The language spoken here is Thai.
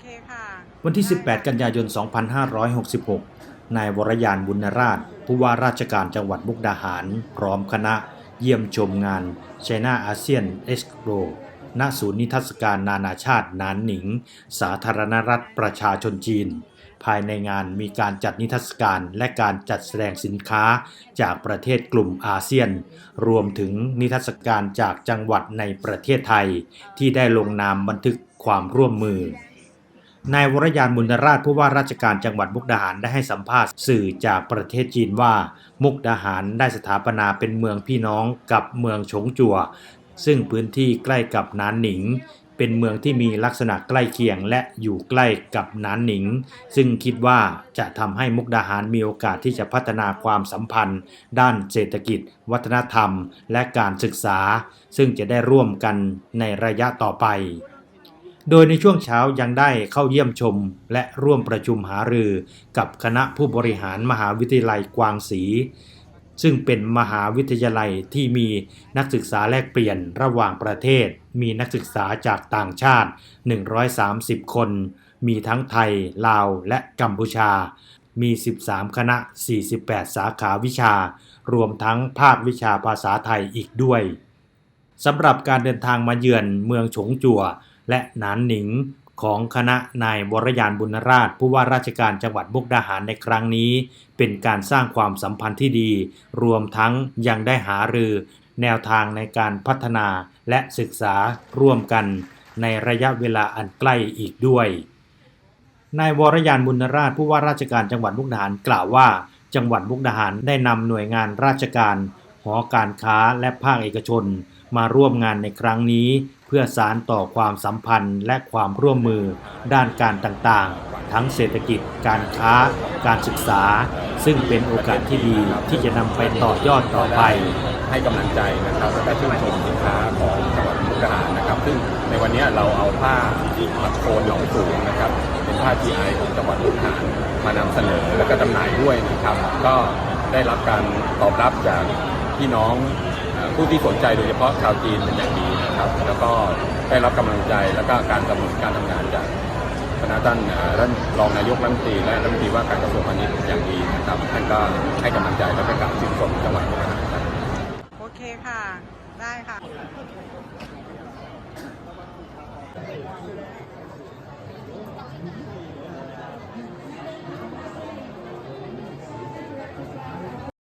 เคค่ะ วันที่ 18 กันยายน 2566 นายวรยานบุญราช ผู้ว่าราชการจังหวัดมุกดาหาร พร้อมคณะเยี่ยมชมงาน China ASEAN Expo ณศูนย์นิทรรศการนานาชาตินานหนิง สาธารณรัฐประชาชนจีน ภายในงานมีการจัดนิทรรศการและการจัดแสดงสินค้าจากประเทศกลุ่มอาเซียน รวมถึงนิทรรศการจากจังหวัดในประเทศไทย ที่ได้ลงนามบันทึกความร่วมมือ นายวรยานบุญราชผู้ว่าราชการจังหวัดมุกดาหารได้ให้สัมภาษณ์สื่อจากประเทศจีนว่า มุกดาหารได้สถาปนาเป็นเมืองพี่น้องกับเมืองฉงจัว ซึ่งพื้นที่ใกล้กับนานหนิง เป็นเมืองที่มีลักษณะใกล้เคียงและอยู่ใกล้กับนานหนิง ซึ่งคิดว่าจะทำให้มุกดาหารมีโอกาสที่จะพัฒนาความสัมพันธ์ ด้านเศรษฐกิจ วัฒนธรรม และการศึกษา ซึ่งจะได้ร่วมกันในระยะต่อไป โดยในช่วงเช้ายังได้เข้าเยี่ยมชม และร่วมประชุมหารือกับคณะผู้บริหารมหาวิทยาลัยกวางศรีซึ่งเป็นมหาวิทยาลัยที่มีนักศึกษาแลกเปลี่ยนระหว่างประเทศ มีนักศึกษาจากต่างชาติ 130 คน มีทั้งไทย ลาว และกัมพูชา มี 13 คณะ 48 สาขาวิชา รวมทั้งภาควิชาภาษาไทยอีกด้วยสำหรับการเดินทางมาเยือนเมืองฉงจัว และหนานหนิงของคณะนายวรยานบุญราชผู้ว่าราชการจังหวัดมุกดาหารในครั้งนี้ เป็นการสร้างความสัมพันธ์ที่ดี รวมทั้งยังได้หารือ แนวทางในการพัฒนาและศึกษาร่วมกัน ในระยะเวลาอันใกล้อีกด้วยนายวรยานบุญราชผู้ว่าราชการจังหวัดมุกดาหารกล่าวว่า จังหวัดมุกดาหารได้นำหน่วยงานราชการหอการค้าและภาคเอกชน มาร่วมงานในครั้งนี้ พื่อสารต่อความสัมพันธ์และความร่วมมือด้านการต่างๆ ทั้งเศรษฐกิจ การค้า การศึกษา ซึ่งเป็นโอกาสที่ดีที่จะนำไปต่อยอดต่อไป ให้กำลังใจนะครับและชื่นชมสินค้าของจังหวัดมุกดาหารนะครับ ซึ่งในวันนี้เราเอาผ้าปักโคนหนองสูงนะครับ เป็นผ้า GI ของจังหวัดมุกดาหารมานำเสนอและก็จำหน่ายด้วยนะครับ ก็ได้รับการตอบรับจากพี่น้อง ผู้ที่สนใจโดยเฉพาะชาวจีนเป็นอย่างดีนะครับ แล้วก็ได้รับกำลังใจแล้วก็การกำหนดการทำงานจากคณะท่านท่านรองนายกรัฐมนตรีและรัฐมนตรีว่าการกระทรวงพาณิชย์อย่างดีนะครับท่านก็ให้กำลังใจและประกาศชื่นชมจังหวัดมุกดาหารครับโอเคค่ะ ได้ค่ะ